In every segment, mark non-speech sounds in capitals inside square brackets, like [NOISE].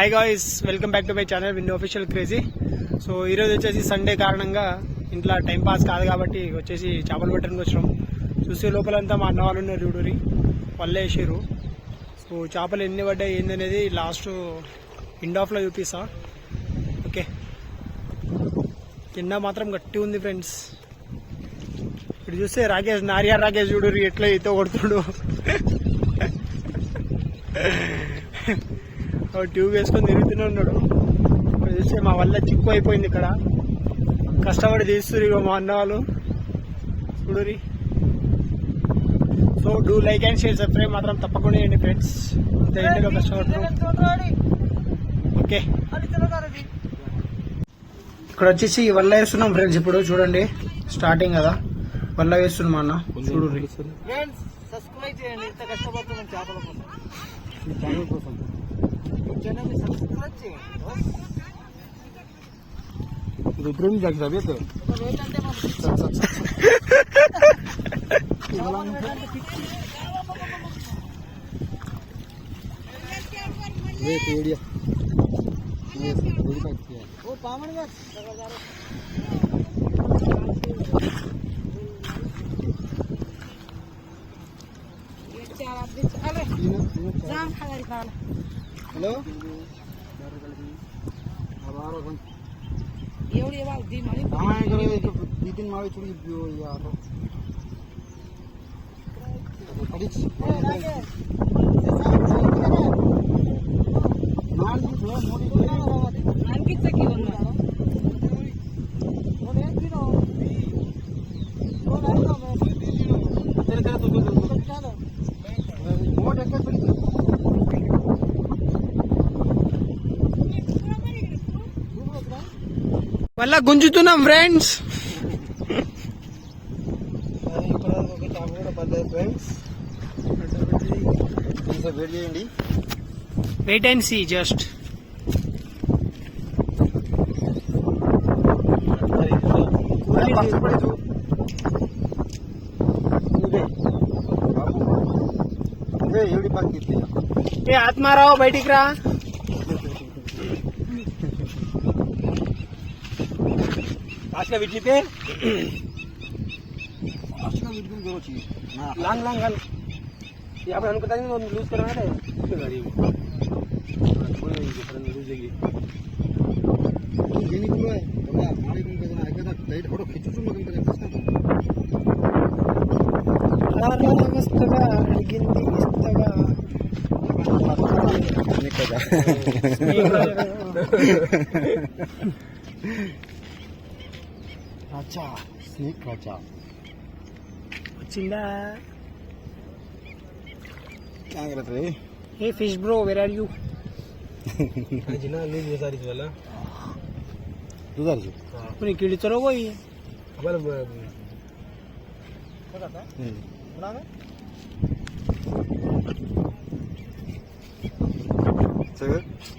Hi guys welcome back to my channel win official crazy so ఈరోజు వచ్చేసి Sunday కారణంగా ఇంట్లో టైం పాస్ కాదు కాబట్టి వచ్చేసి చేపలు పెట్టడానికి వచ్చినాం. చూసే లోపలంతా మా అన్న వాళ్ళు ఉన్నారు చూడూరి పల్లె వేసారు సో చేపలు ఎన్ని పడ్డాయి ఏందనేది లాస్ట్ ఎండ్ ఆఫ్లో చూపిస్తా. ఓకే కింద మాత్రం గట్టి ఉంది ఫ్రెండ్స్ ఇప్పుడు చూస్తే రాకేష్ నారియా రాకేష్ చూడూరి ఎట్లా ఈత కొడుతుడు. ట్యూబ్ వేసుకొని తిరుగుతూనే ఉన్నాడు. చూస్తే మా వల్ల చిక్కు అయిపోయింది ఇక్కడ. కష్టపడి తీస్తున్నారు ఇగో మా అన్న వాళ్ళు. చూడురి so do like and share subscribe మాత్రం తప్పకుండా చేయండి ఫ్రెండ్స్ ఇంత ఇంటిలో కష్టపడుతున్నారు ఓకే. ఇక్కడ వచ్చేసి వల్ల వేస్తున్నాం ఫ్రెండ్స్ ఇప్పుడు చూడండి. స్టార్టింగ్ కదా. వల్ల వేస్తున్నాం అన్న. చూడురి ఫ్రెండ్స్ సబ్స్క్రైబ్ చేయండి. ఇంత కష్టపడుతున్నాం చేపల కోసం. ఛానల్ సబ్స్క్రైబ్ చేయండి रुद्रून जागता येत ఒక రేట్ అంటే మాకు చేపల రేట్ అంటే fix. वेट एरिया थोड़ी बात किया ఓ hello আবার এখন एवढी वाग दी मारी काय करे नितीन मावे चुडी बियो यार पडीच मान ఎలా గుంజుతున్నాం friends wait and see just ఏ ఆత్మారావు బయటికి రా. अशा विटली ते अशी का विटकून करूची लांग लांग घाल ते आपण अनुकता लूज करणार आहे गाडी लूज गेली जेणे कुलो आहे बघा पाणी पण कसं ऐकतात टाईट फ़ोटो खिचूचून मग कसं कसं मस्त का गिंदी मस्त का निकजा अच्छा వచ్చిందా क्या करत रे ఏ fish bro where are you Jinnah lease बेसारी वाला दुधार जो कोणी किडीचं रोग होई सगळं ఉబరన్ ఉబరన్ వెయిట్ जोड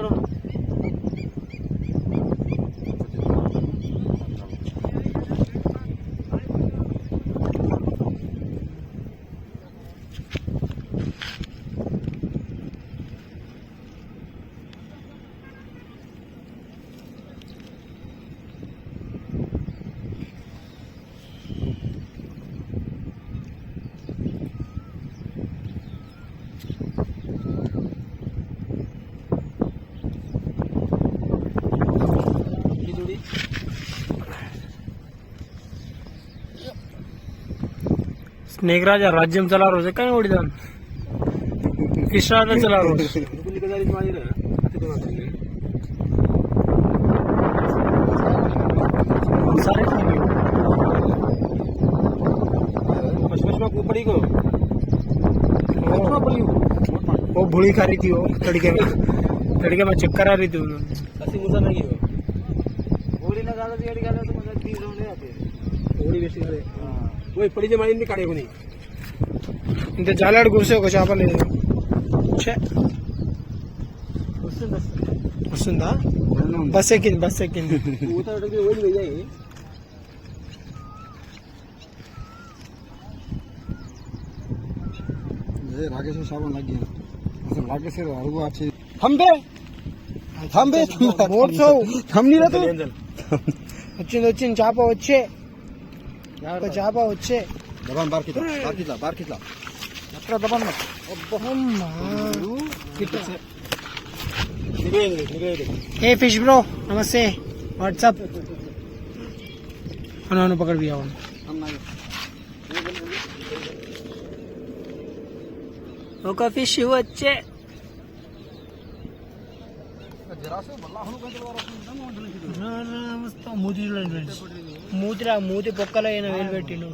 స్నేహరాజా రాజ్యం చలా రోజు काय ओढिदान కృష్ణాన చలా రోజు सारे उपड़ी को वो हो, भूली खा रही थी वो तड़के में. तड़के में चक्कर आ रही थी उन्होंने. मुझे नहीं हो गोली ना ज्यादा बिगड़ गया तो मतलब तीन जाते गोली बेसी ओय पडीचे माळींनी काढे कोणी ఇంత జాలాడు కూర్చో ఒక చేప లేదు ఛే, వస్తుంది వస్తుంది వస్తుందా ఎవరైనా ఉందా? బస్ ఎక్కింది బస్ ఎక్కింది ఊతడికి ఓడి వెయ్యాయి ये राकेश साहब लग गया असल राकेश से अरुगो अच्छे हम बे हम बे మోడ్సవ్ हम नहीं रहते వచ్చింది వచ్చింది చేప వచ్చే ಜಾಬಾ వచ్చే ದಬನ್ ಬಾರ್ ಕಿತ್ಲಾ ಬಾರ್ ಕಿತ್ಲಾ ಬಾರ್ ಕಿತ್ಲಾ ಅತ್ರ ದಬನ್ ಮತ್ ಅಬ್ಬಮ್ಮ ಕಿತ್ಲಾ ನಿಗೇಂಗೆ ನಿಗೇಂಗೆ ಹೇ ಫಿಶ್ ಬ್ರೋ ನಮಸ್ತೆ ವಾಟ್ಸಪ್ ಅನೋನು ಪಕಡ್ ಬಿಯಾ ಅವನು ಅಮ್ಮ ఒక ఫిష్ వచ్చే మూతి మూతిరా మూతి పొక్కలో అయినా వేలు పెట్టిండు.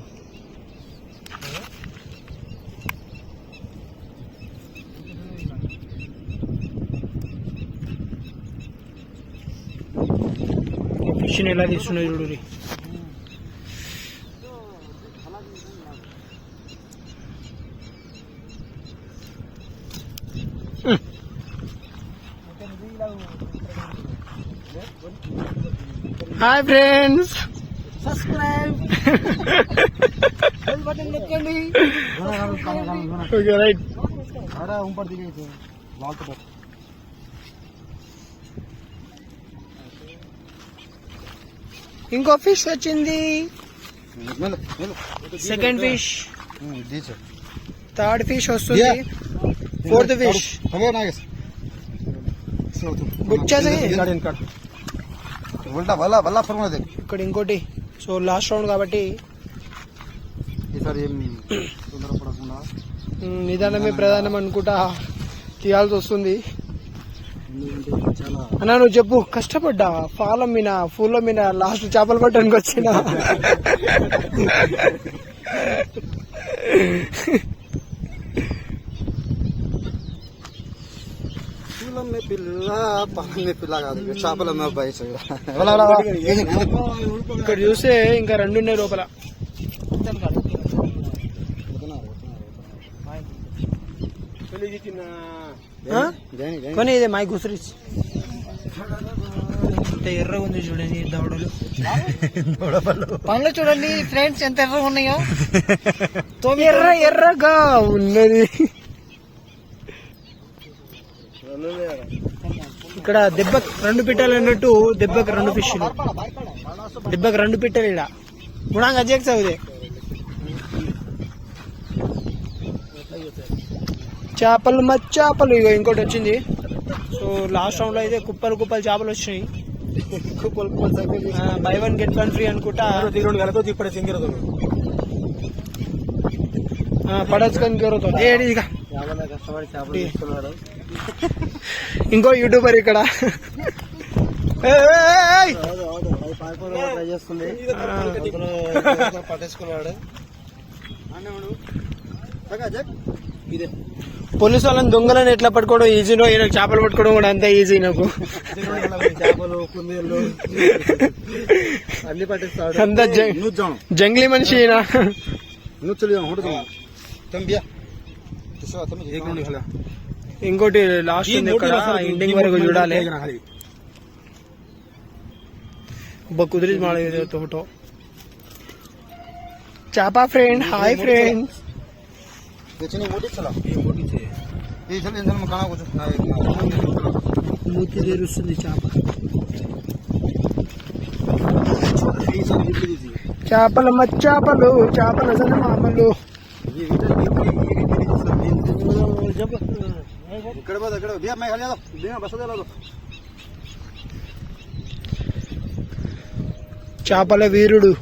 ఫిష్ని ఎలా తీస్తున్నాయి చూడు రీ. Hi friends. సబ్స్క్రైబ్. బటన్ నొక్కండి. Okay right. అరా ఉంపర్ దిగైతే లాక్ బట్ ఇంకో ఫిష్ వచ్చింది. సెకండ్ ఫిష్ థర్డ్ ఫిష్ వస్తుంది. ఫోర్త్ ఫిష్ గుడ్ చేసి ఇక్కడ ఇంకోటి. సో లాస్ట్ రౌండ్ కాబట్టి నిదానమే ప్రధానం అనుకుంటా తీయాల్సి వస్తుంది. అన్నా నువ్వు చెప్పు. కష్టపడ్డా? ఫాలం మీద ఫూల్లో మీద లాస్ట్ చేపలు పట్టడానికి వచ్చిన? [LAUGHS] పూలమ్మే పిల్ల పాలమ్మే పిల్ల కాదు చేపలమ్మే అబ్బాయి ఇక్కడ చూస్తే ఇంకా రెండు ఉన్నాయి లోపల ఆ? కొని ఇదే మై గుసరిస్ ఇంత ఎర్రగా ఉంది చూడండి ఈ దవడలు పనులు చూడండి ఫ్రెండ్స్ ఎంత ఎర్రగా ఉన్నాయో ఎర్ర ఎర్రగా ఉన్నది ఇక్కడ దెబ్బకి రెండు పిట్టలు అన్నట్టు దెబ్బకి రెండు ఫిష్లు దెబ్బకి రెండు పిట్టలు ఇడ గుణంగా అజేక్ చదివే చేపలు మచ్చేపలు ఇగో ఇంకోటి వచ్చింది. సో లాస్ట్ రౌండ్లో అయితే కుప్పలు కుప్పలు చేపలు వచ్చినాయి. Buy one get one free అనుకుంటా. పడచ్చుకొని కరుగుతుంది ఏడి ఇక కష్టపడి చేపలు [LAUGHS] ఇంకో యూట్యూబర్ ఇక్కడ. పట్టేసుకున్నాడు. పోలీసు వాళ్ళని దొంగలను ఎట్లా పట్టుకోవడం ఈజీనో ఈయన చేపలు పట్టుకోవడం కూడా అంతే ఈజీ నాకు. చేపలు కుందేళ్ళు అన్ని పట్టిస్తాడు. అంత జంగ్లీ మనిషి ఈయన. నువ్వు హోట తంబియా తీసుకో తమ్మి ఏక్ నుండి ఖాళీ ఇంకోటి లాస్ట్ ఉంది ఇక్కడ ఎండింగ్ వరకు చూడాలి ಒಬ್ಬ ಕುದುರೆ ಮಾಡಿದೆ ತೋಟೋ చాపా ఫ్రెండ్ హాయ్ ఫ్రెండ్ తెచ్చిన ఓటి చలా ఈ చలి ఇందులో కానా కూర్చో మూతి తెరుస్తుంది చేప ఈసారి గుడ్లు తీసి చేపల మచ్చాపలు చేపల మామలు ఇక్కడ పోదు ఇక్కడ బియా మై ఖాళీ ఆదో బియా బస్ దే లాదో చేపల వీరుడు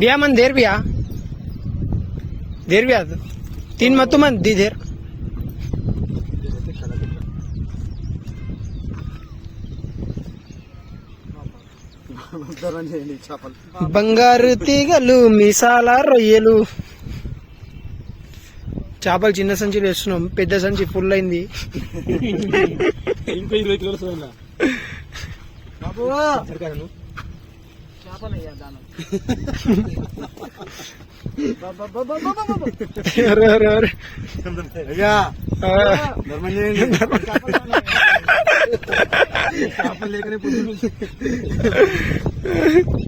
बिया मन देर बिया देर बिया तीन मत मन दी देर ధరని చేయండి చేపలు బంగారు తీగలు మీసాల రొయ్యలు చేపలు చిన్న సంచిలో వేస్తున్నాం పెద్ద సంచి ఫుల్ అయింది. ఇంకో ఇరవై కిలోలు పొద్దున్న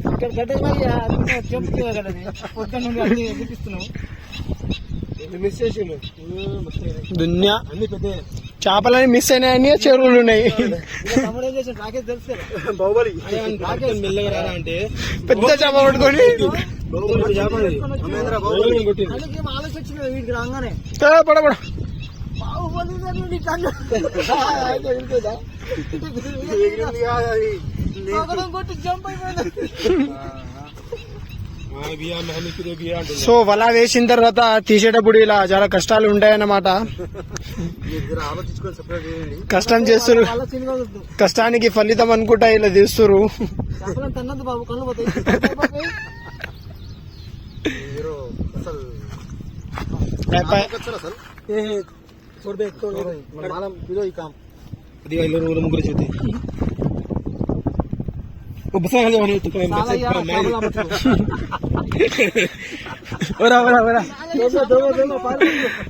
ఇక్కడ గడ్డ చెప్తున్నా కదా పొద్దున్న నుండి అన్ని ఎదిపిస్తున్నావు మిస్ చేసిండు దున్యా చేపలని మిస్ అయినాయని చెరువులు ఉన్నాయి పెద్ద చేప పట్టుకొని బాహుబలి చేపలు అమేంద్ర బాహుబలి కొట్టింది అందుకే ఏం ఆలోచన వచ్చింది వీడికి రాగానే ఆ, పడ పడ బాహుబలి గారు నీకు అన్న ఎగిరింది కాదు అది ఒకడం కొట్టి జంప్ అయిపోయింది సో వల వేసిన తర్వాత తీసేటప్పుడు ఇలా చాలా కష్టాలు ఉంటాయన్నమాట. కష్టం చేస్తారు. కష్టానికి ఫలితం అనుకుంటా ఇలా తీస్తురు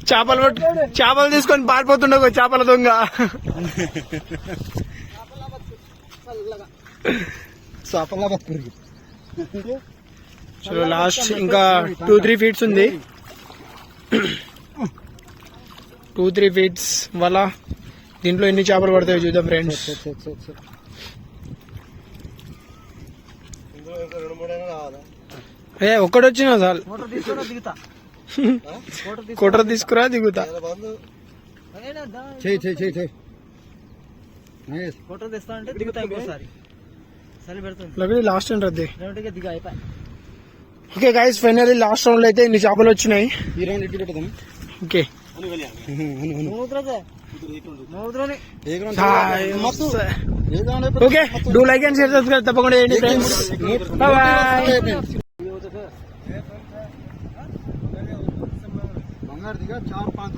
చేపలు పట్టు చేపలు తీసుకొని పారిపోతుండవు చేపల దొంగ సో లాస్ట్ ఇంకా టూ త్రీ ఫీట్స్ ఉంది టూ త్రీ ఫీట్స్ వల్ల దీంట్లో ఎన్ని చేపలు పడతాయో చూద్దాం ఫ్రెండ్స్ ఏ ఒక్కడ వచ్చినా చాలు కుట్ర తీసుకురా దిగుతా. చేయి చేయి లాస్ట్ రద్ది. ఓకే గైస్ ఫైనల్లీ లాస్ట్ రౌండ్లో అయితే ఇన్ని చేపలు వచ్చినాయి. ఓకే. మూత్రదే మూత్రని ఏ గ్రౌండ్ హాయ్. మత్తు ఏ ground okay do like and share subscribe తప్పకుండా చేయండి ఫ్రెండ్స్ బాయ్ బంగారు దిగా చార్ పాంచ్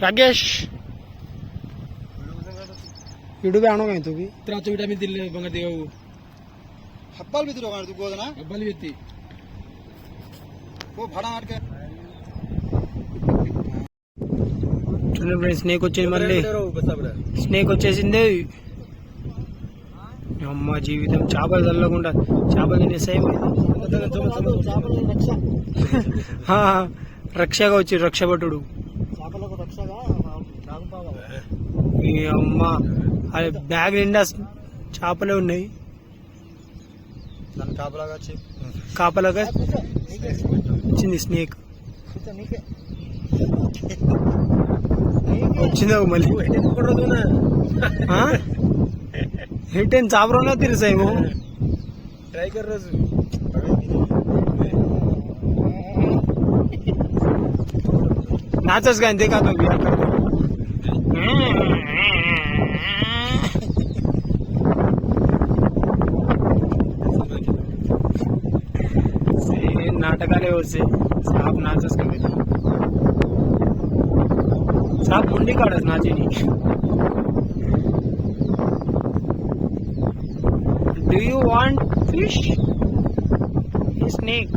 राकेश यूट्यूब पे आणो काय तू भी तर आता विटामिन दिले बघा ते हप्पाल भी तिरो तू गोदना हप्पाल भी येते वो भाड़ा आट के చూడండి ఫ్రెండ్స్ స్నేక్ వచ్చింది మళ్ళీ స్నేక్ వచ్చేసింది అమ్మ జీవితం చేపలు చల్లకుండా చేపలు తినేసాయి చేపలు రక్ష రక్షగా వచ్చి రక్షభటుడు. ఈ అమ్మ బ్యాగ్ నిండా చేపలే ఉన్నాయి. కాపలాగా వచ్చింది స్నేక్. వచ్చిందా మళ్ళీ. ఎయిటీన్ చాపరంలో తిరిసాయి ట్రై కర్రోజు नाचच गांधी का तो बिया करतो? नाटकाला होते साप नाचच कमी साप कुंडी काढत नाचे do you want fish snake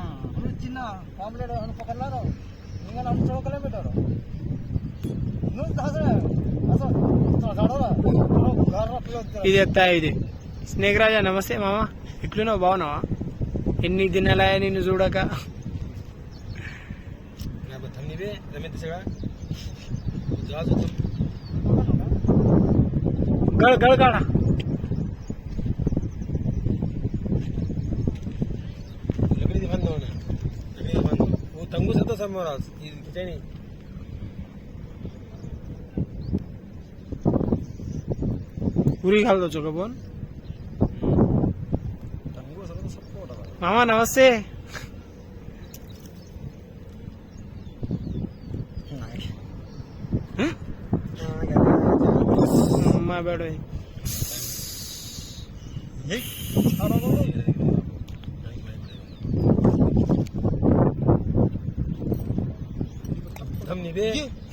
pamphlet అని పక్కన ఇంకా నన్ను చౌకలే పెట్టారు నువ్వు అసలు అసలు గడవరా ఇది ఎత్తా ఇది స్నేక్ రాజా నమస్తే మామ ఎట్లున్నావు బాగున్నావా ఎన్ని దినాలయ నిన్ను చూడక గడ గడ గడ somewhere else. He's returning. Puri ఖాళీ తో చొక్క బోన్ మామా నమస్తే అమ్మా బేడ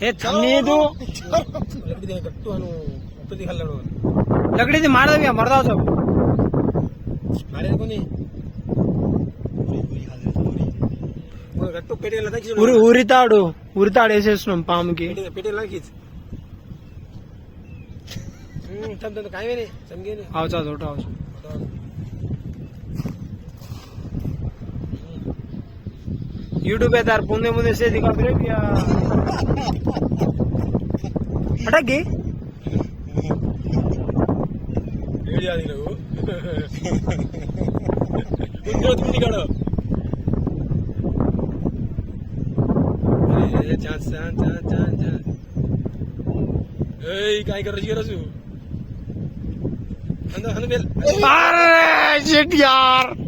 ಹೇ ಚಮ್ನಿದು ಕಟ್ಟು ಅನು ಉಪ್ಪದಿ ಹಲ್ಲಡು ಲಗಡಿದು ಮಾಡಿದ್ವಿ ಮರ್ದಾವ್ ಸಾಬ್ ಮಾಡಿದ್ಕೊನಿ గట్టు పెట్టేలా ఉరి ఉరితాడు ఉరితాడు వేసేస్తున్నాం పాముకి పెట్టేలా కాయమేనే చంగేనే అవసా తోట అవసరం ইউটিউবে তার বন্ধু বন্ধু সে দিকে এটা কি काय करायची गरज अरे शिट यार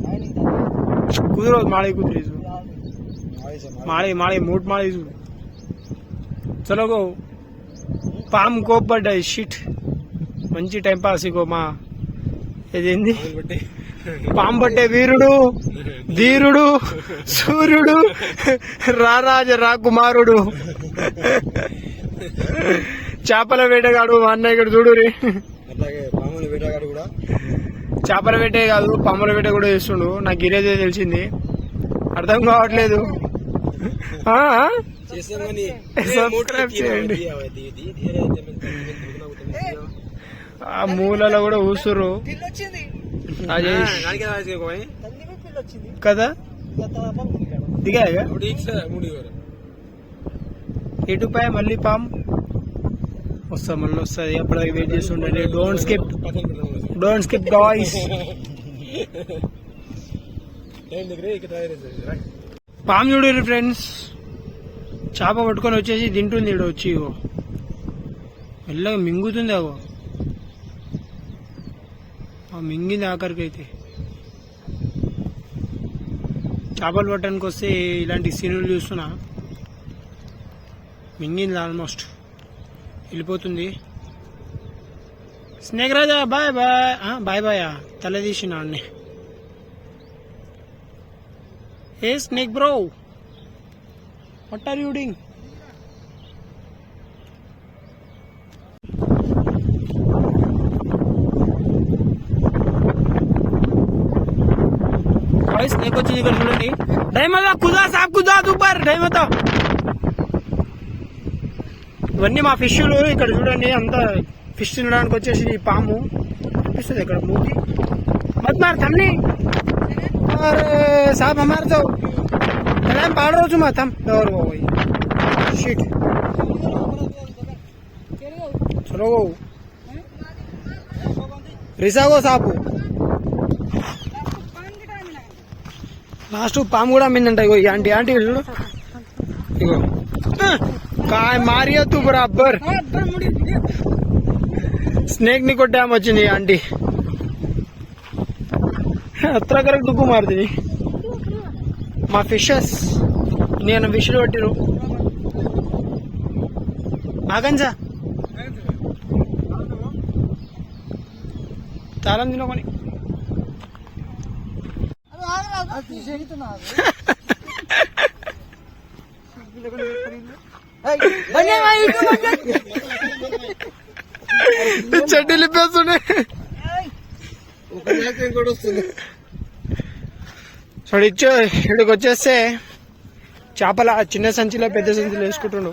કુદરત માળી કૂતરીશું માળી માળી મોટ માળીશું ચલો ગો పాము కోపడ్డ షిట్ మంచి టైం పాస్ ఇగో మా ఇదేంది పాము పట్టే వీరుడు ధీరుడు సూర్యుడు రారాజ రా కుమారుడు చేపల వేటగాడు మా అన్నయ్య చూడు రే చేపల వేటే కాదు పాముల వేట కూడా చేస్తుండు నాకు ఇరేదే తెలిసింది అర్థం కావట్లేదు ఆ? చేయండి. మూలలో కూడా ఊసురు కదా మూడు ఎటు పాయ మళ్ళీ పామ్ వస్తా మళ్ళీ వస్తుంది అప్పటిదాకా వెయిట్ చేసి ఉండండి డోంట్ స్కిప్ పక్కన పెట్టడం డోంట్ స్కిప్ గాయ్స్ పాము చూడు ఫ్రెండ్స్ చేప పట్టుకొని వచ్చేసి తింటుంది ఇక్కడ వచ్చి ఇగో. మెల్లగా మింగుతుంది అగో. మింగింది ఆఖరికి అయితే చేపలు పట్టడానికి వస్తే ఇలాంటి సీనులు చూస్తున్నా. మింగింది ఆల్మోస్ట్ వెళ్ళిపోతుంది. స్నేక్ రాజా బాయ్ బాయ్ బాయ్ బాయ్ తల తీసిన అన్నీ ఏ snake bro what are you doing snake వచ్చింది ఇక్కడ చూడండి డైమతా కుదా సాబ్ కుదా సూపర్ డైమతా ఇవన్నీ మా ఫిష్లు ఇక్కడ చూడండి అంత ఫిష్ తినడానికి వచ్చేసి ఈ పాము కనిపిస్తుంది ఇక్కడ మూతి. మత్ మార్ తమ్ని और साहब हमारे तो कलाम पाड़ रहा हूँ थम और లాస్ట్ పాము కూడా మిందంట ఇగో ఆంటీ. ఆంటీ చూడు. ఇగో. కాయ మారియద్దు బరాబర్ స్నేక్ని को వచ్చింది ఆంటీ. అత్రకరకు దుక్కు మారుతుంది. మా ఫిషెస్ నేను ఫిషులు పట్టిరు ఆగంజా. చాలా తినకొని ఇంకోటి వస్తుంది. చూడు ఇచ్చో ఇక్కడికి వచ్చేస్తే చేపల చిన్న సంచిలో పెద్ద సంచిలో వేసుకుంటుండు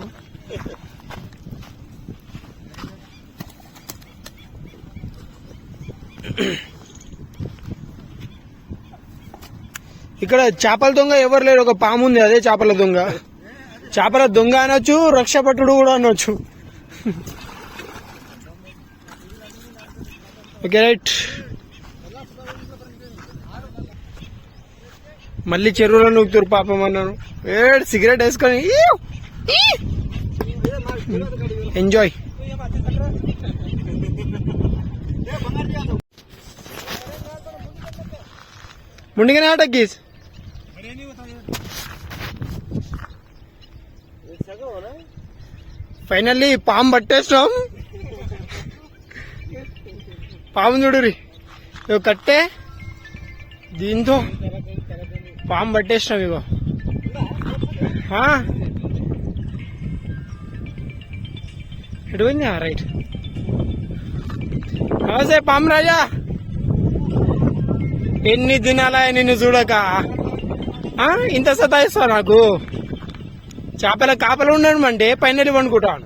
ఇక్కడ చేపల దొంగ ఎవరు లేరు ఒక పాము ఉంది అదే చేపల దొంగ. చేపల దొంగ అనొచ్చు రక్షపట్టుడు కూడా అనొచ్చు. Okay right. మళ్ళీ చెరువులో నూకుతారు పాపం అన్నాను ఏడు సిగరెట్ వేసుకొని ఎంజాయ్ ఈ! ఎంజాయ్ ముందుగానే ఆటక్కీస్ ఫైనల్లీ పాము పట్టేస్తాం. పాము చూడురి ఇవి కట్టే. దీంతో పాము పట్టేసినాం ఇగో. ఎటు పోయింది రైట్? నమస్తే పాము రాజా. ఎన్ని దినాలా నిన్ను చూడక? ఇంత సతాయిస్తావు నాకు? చేపల కాపలు ఉండడం అంటే పైన వండుకుంటాను.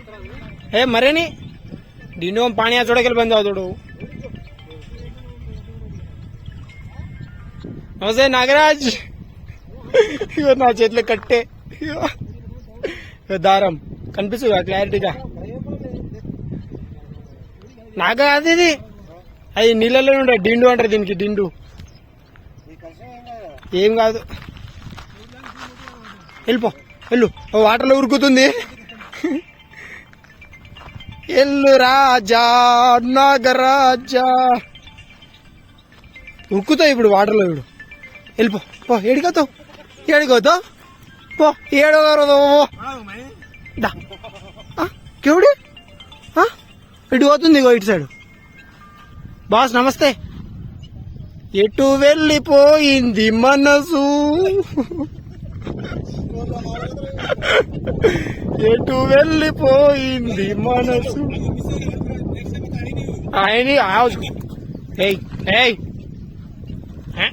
ఏ మరేని దీన్ని పాణి చూడకెళ్ళి బంద్ అవుతాడు నమస్తే నాగరాజ్ ఇగో నా చేతిలో కట్టే దారం కనిపిస్తుంది క్లారిటీగా నాకు కాదు ఇది అది నీళ్ళలో ఉండే డిండు అంటారు దీనికి డిండు ఏం కాదు వెళ్ళిపో వెళ్ళు ఓ వాటర్లో ఉరుకుతుంది ఎల్లు రాజా నాగరాజా. ఉరుకుతావు ఇప్పుడు వాటర్లో ఇప్పుడు. వెళ్ళిపో. పో ఏడిపోతావు ఏడిపోతావు పో ఏడో దా. కేవుడు ఇటు పోతుంది ఇగో ఇటు సైడు. బాస్ నమస్తే. ఎటు వెళ్ళిపోయింది మనసు? ఎటు వెళ్ళిపోయింది మనసు ఆయన ఆవు ఏయ్ ఏయ్ హ?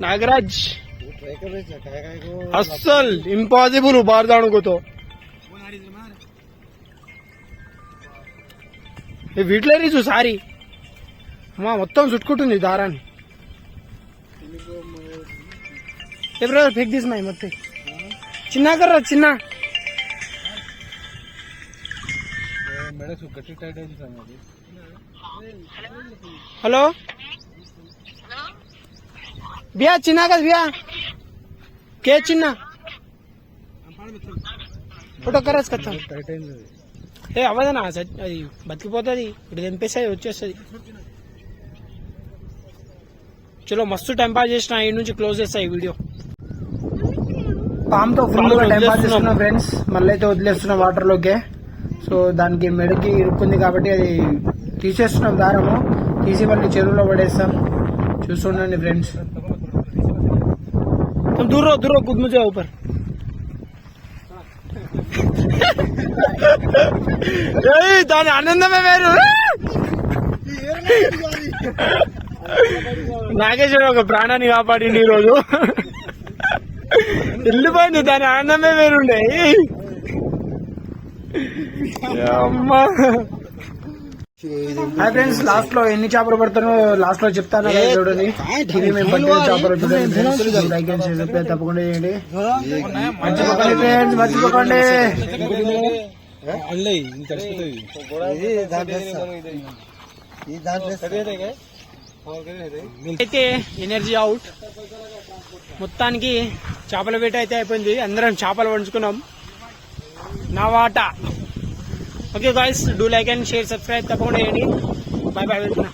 नागराज ट्राई कर रहे थे काय వీటిలోనే చూ సారీ. మా మొత్తం చుట్టుకుంటుంది దారాన్ని. ఎప్పుడు ఫెక్ తీసినాయి మొత్తం. చిన్న కర్ర చిన్న. హలో? బియా చిన్న కదా బియా. కే చిన్న. ఫోటో కర్రస్ కథ ఏ అవ్వదనా అది బతికిపోతుంది ఇటు తెంపేస్తుంది వచ్చేస్తుంది. చలో మస్తు టైం పాస్ చేసిన ఈ నుంచి క్లోజ్ చేస్తా ఈ వీడియో పామ్తో ఫుల్గా టైం పాస్ చేస్తున్నాం ఫ్రెండ్స్ మళ్ళీ అయితే వదిలేస్తున్నాం వాటర్ లోకే సో దానికి మెడకి ఇరుక్కుంది కాబట్టి అది తీసేస్తున్నాం దారము. తీసి మళ్ళీ చెరువులో పడేస్తాం. చూస్తుండండి ఫ్రెండ్స్ దూరో దూరో కుద్ముజే ఊపర్. ఏయ్, దాని ఆనందమే వేరు. నాగేశ్వర ఒక ప్రాణాన్ని కాపాడింది ఈ రోజు వెళ్ళిపోయింది దాని ఆనందమే వేరుండే. అమ్మా. హాయ్ ఫ్రెండ్స్ లాస్ట్లో ఎన్ని చేపలు పడతానో లాస్ట్లో చెప్తాను చూడండి. ఇది మేము పట్టిన చేపలు. లైక్ అండ్ షేర్ తప్పకుండా చేయండి. మర్చిపోకండి ఫ్రెండ్స్ మర్చిపోకండి. అయితే ఎనర్జీ అవుట్ మొత్తానికి చేపల వేట అయితే అయిపోయింది. అందరం చేపలు వండుకున్నాం. నా వాట. Okay guys do like and share subscribe తప్పకుండా చేయండి బాయ్ బాయ్ వెళ్తున్నా